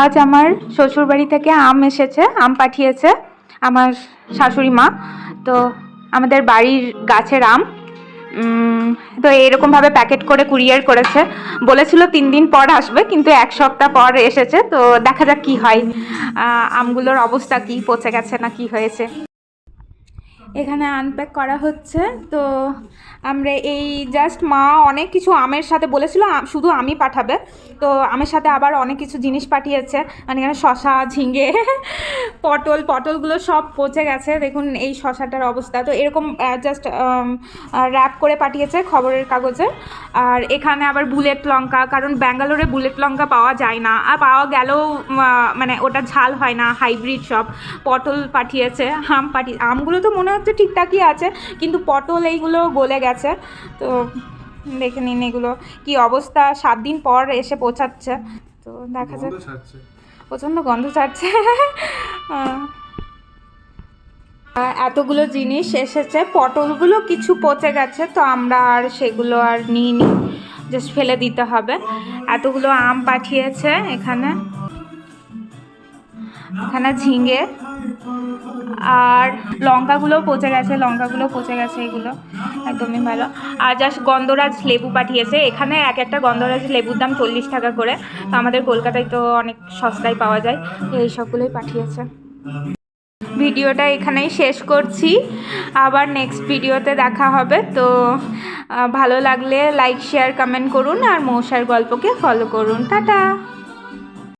আজ আমার শ্বশুরবাড়ি থেকে আম এসেছে, আম পাঠিয়েছে আমার শাশুড়ি মা। তো আমাদের বাড়ির গাছের আম তো এরকমভাবে প্যাকেট করে কুরিয়ার করেছে। বলেছিল তিন দিন পর আসবে, কিন্তু এক সপ্তাহ পর এসেছে, তো দেখা যাক কি হয়। আমগুলোর অবস্থা কি, পচে গেছে না কি হয়েছে? এখানে আনপ্যাক করা হচ্ছে। তো আমরা এই জাস্ট মা অনেক কিছু আমের সাথে বলেছিল শুধু আমি পাঠাবে। তো আমের সাথে আবার অনেক কিছু জিনিস পাঠিয়েছে। মানে এখানে শশা ঝিঙে পটল পটলগুলো সব পচে গেছে। দেখুন এই শশাটার অবস্থা। তো এরকম জাস্ট র্যাপ করে পাঠিয়েছে খবরের কাগজে। আর এখানে আবার বুলেট লঙ্কা কারণ ব্যাঙ্গালোরে বুলেট লঙ্কা পাওয়া যায় না। আর পাওয়া গেলেও মানে ওটা ঝাল হয় না হাইব্রিড সব। পটল পাঠিয়েছে আম পাঠিয়ে আমগুলো তো মনে হচ্ছে ঠিকঠাকই আছে কিন্তু পটল এইগুলো গলে গেছে। তো দেখে নিন এগুলো কি অবস্থা। সাত দিন পর এসে পৌঁছাচ্ছে। তো দেখা যাক। প্রচণ্ড গন্ধ ছাড়ছে। এতগুলো জিনিস এসেছে। পটলগুলো কিছু পচে গেছে, তো আমরা আর সেগুলো আর নিইনি। জাস্ট ফেলে দিতে হবে। এতগুলো আম পাঠিয়েছে এখানে। এখানে ঝিঙে আর লঙ্কাগুলো পচে গেছে লঙ্কাগুলো পচে গেছে এগুলো। একদমই ভালো। আর জাস্ট গন্ধরাজ লেবু পাঠিয়েছে। এখানে এক একটা গন্ধরাজ লেবুর দাম চল্লিশ টাকা করে। তো আমাদের কলকাতায় তো অনেক সস্তায় পাওয়া যায়। তো এই সবগুলোই পাঠিয়েছে। ভিডিওটা এখানেই শেষ করছি। আবার নেক্সট ভিডিওতে দেখা হবে। তো ভালো লাগলে লাইক শেয়ার কমেন্ট করুন আর মৌসার গল্পকে ফলো করুন। টাটা!